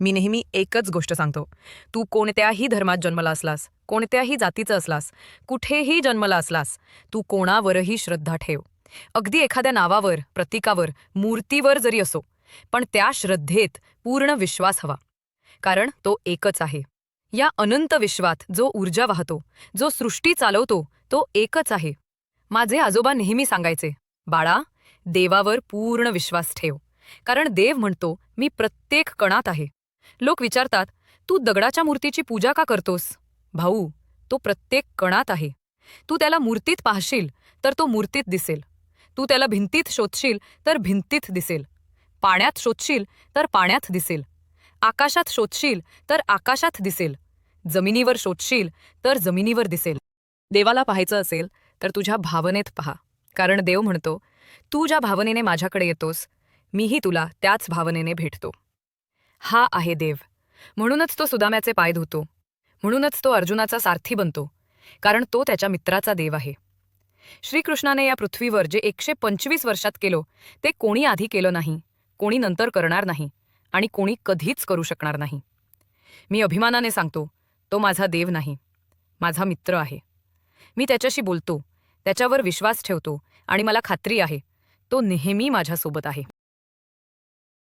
मी नेहमी एकच गोष्ट सांगतो. तू कोणत्याही धर्मात जन्मला असलास कोणत्याही जातीचं असलास कुठेही जन्मला असलास तू कोणावरही श्रद्धा ठेव. अगदी एखाद्या नावावर प्रतीकावर मूर्तीवर जरी असो पण त्या श्रद्धेत पूर्ण विश्वास हवा. कारण तो एकच आहे. या अनंत विश्वात जो ऊर्जा वाहतो जो सृष्टी चालवतो तो एकच आहे. माझे आजोबा नेहमी सांगायचे बाळा देवावर पूर्ण विश्वास ठेव. कारण देव म्हणतो मी प्रत्येक कणात आहे. लोक विचारतात तू दगडाच्या मूर्तीची पूजा का करतोस? भाऊ तो प्रत्येक कणात आहे. तू त्याला मूर्तीत पाहशील तर तो मूर्तीत दिसेल. तू त्याला भिंतीत शोधशील तर भिंतीत दिसेल. पाण्यात शोधशील तर पाण्यात दिसेल. आकाशात शोधशील तर आकाशात दिसेल. जमिनीवर शोधशील तर जमिनीवर दिसेल. देवाला पाहायचं असेल तर तुझ्या भावनेत पहा. कारण देव म्हणतो तू ज्या भावनेने माझ्याकडे येतोस मीही तुला त्याच भावनेने भेटतो. हा आहे देव. म्हणूनच तो सुदाम्याचे पाय धुतो. म्हणूनच तो अर्जुनाचा सारथी बनतो. कारण तो त्याच्या मित्राचा देव आहे. श्रीकृष्णाने या पृथ्वीवर जे एकशे पंचवीस वर्षात केलो ते कोणी आधी केलं नाही कोणी नंतर करणार नाही आणि कोणी कधीच करू शकणार नाही. मी अभिमानाने सांगतो तो माझा देव नाही माझा मित्र आहे. मी त्याच्याशी बोलतो त्याच्यावर विश्वास ठेवतो आणि मला खात्री आहे तो नेहमी माझ्यासोबत आहे.